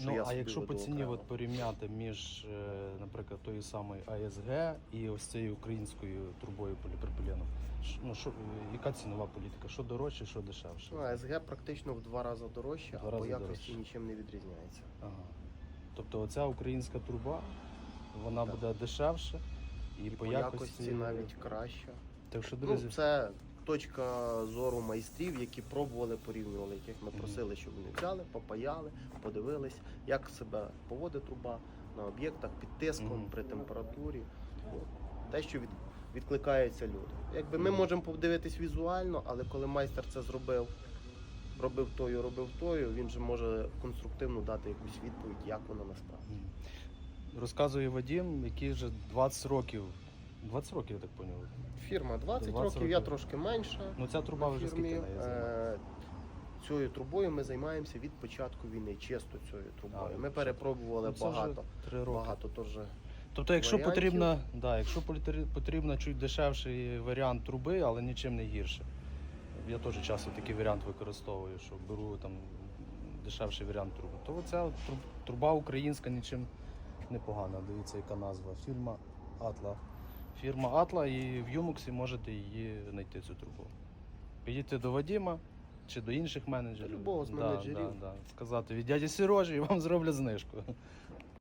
що Ну, я а собі якщо по ціні окремо. от порівняти між, е, наприклад, тою самою АСГ і ось цією українською трубою поліпропилену, ну, що, яка цінова політика? Що дорожче, що дешевше? Ну, АСГ практично в два рази дорожче, Два а по якості дорожче. нічим не відрізняється. Ага. Тобто оця українська труба, вона Так. буде дешевше і, І по, по якості, якості навіть краще. Так що, друзі, Ну, це точка зору майстрів, які пробували, порівнювали, яких ми просили, щоб вони взяли, попаяли, подивились, як себе поводить труба на об'єктах під тиском, при температурі. Те, що від, відкликаються люди. Якби ми можемо подивитись візуально, але коли майстер це зробив, робив тою, робив тою, він же може конструктивно дати якусь відповідь, як воно насправді. Розказує Вадим, який вже 20 років, 20 років, я так поняв. Фірма 20, 20 років, я трошки менше. Ну ця труба вже скільки нею займається? Цією трубою ми займаємося від початку війни, чисто цією трубою. А, ми перепробували Ну, багато. три роки. Багато теж. Тобто, якщо варіантів. потрібно, да, якщо потрібно чуть дешевший варіант труби, але нічим не гірше. Я теж часто такий варіант використовую, що беру там дешевший варіант труби. То труб- труба українська нічим не погана. Дивіться, яка назва. Фірма Атла. Фірма Атла і в Юмуксі можете її знайти цю трубу. Підійти до Вадима чи до інших менеджерів. До любого з Да, менеджерів. Да, да. Сказати від дяді Сережі і вам зроблять знижку.